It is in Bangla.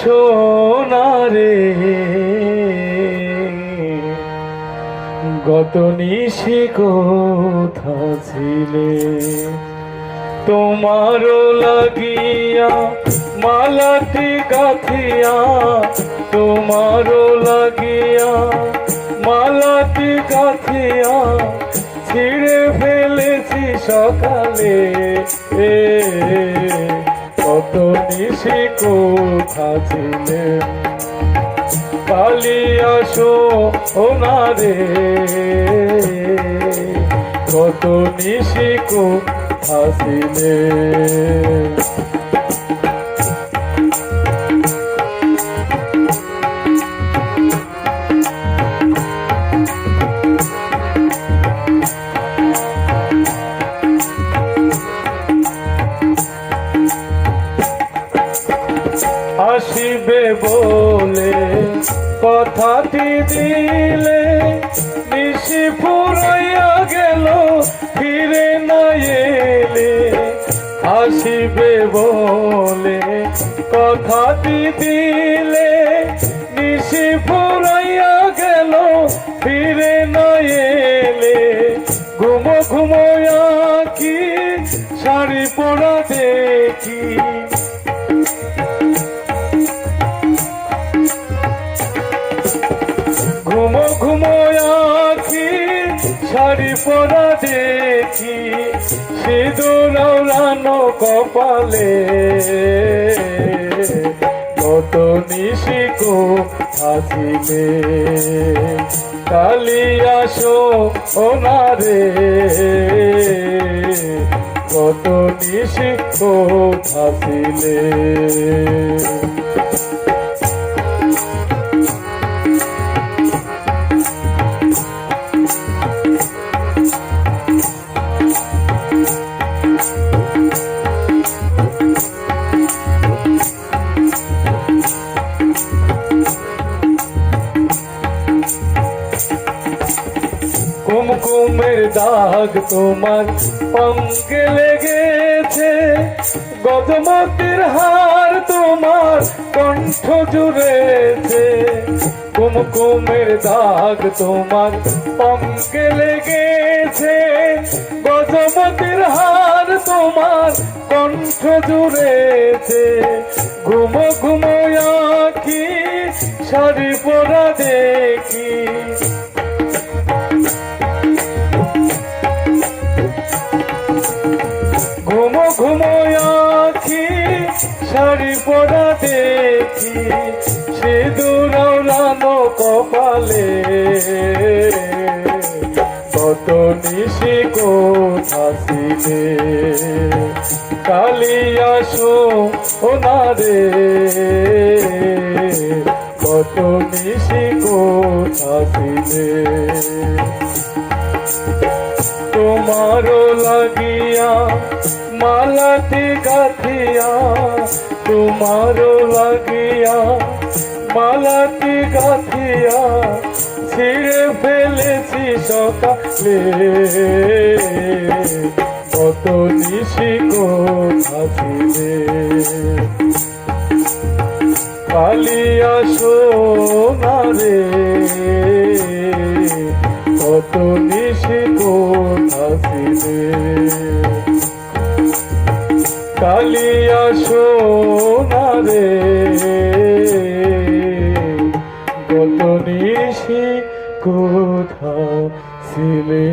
সোনারে গত নিশি কোথা ছিলে? তোমারও লাগিয়া মালাটি গাথিয়া, তোমারও লাগিয়া মালাটি গাথিয়া ছিঁড়ে ফেলেছি সকালে। এ নিশি কোথা ছিলে? কালি আসো ওনারে। কত নিশি কোথা ছিলে? আসিবে বলে, কথাটি দিলে নিশি ফুরাইয়া গেল, ফিরে না এলে। আসিবে বলে, কথাটি দিলে নিশি ফুরাইয়া গেল, ফিরে না এলে। ঘুমো ঘুমোয়া কি শাড়ি পরা দেখি। ঘুমো ঘুমো আখি, শাড়ি পরা দেখি, সিঁদুর রানো কপালে। কত নিশিকো হাসিলে কালি আসো ওনারে কত নিশিকো হাসিলে কুমকুমের দাগ তোমার অঙ্গে লেগেছে গদমতির হার তোমার কণ্ঠ জুড়েছে। কুমকুমের দাগ তোমার অঙ্গে লেগেছে। গজমতির হার তোমার কণ্ঠ জুড়েছে। ঘুমো ঘুমো আখি, শাড়ি পরা দেখি। সে দূরানো কপালে। কত নিশি কোথাছিলে কালি আসো ওনারে কত নিশি কোথাছিলে তোমারও লাগিয়া মালাটি গাথিয়া তোমারও লাগিয়া, মালাটি গাথিয়া ছিঁড়ে ফেলেছি সকালে। কত নিশি কোথাছিলে কালি আসো না রে, কত নিশি কোথাছিলে কালিয়া সোনারে গত নিশি কোথাও ছিলে?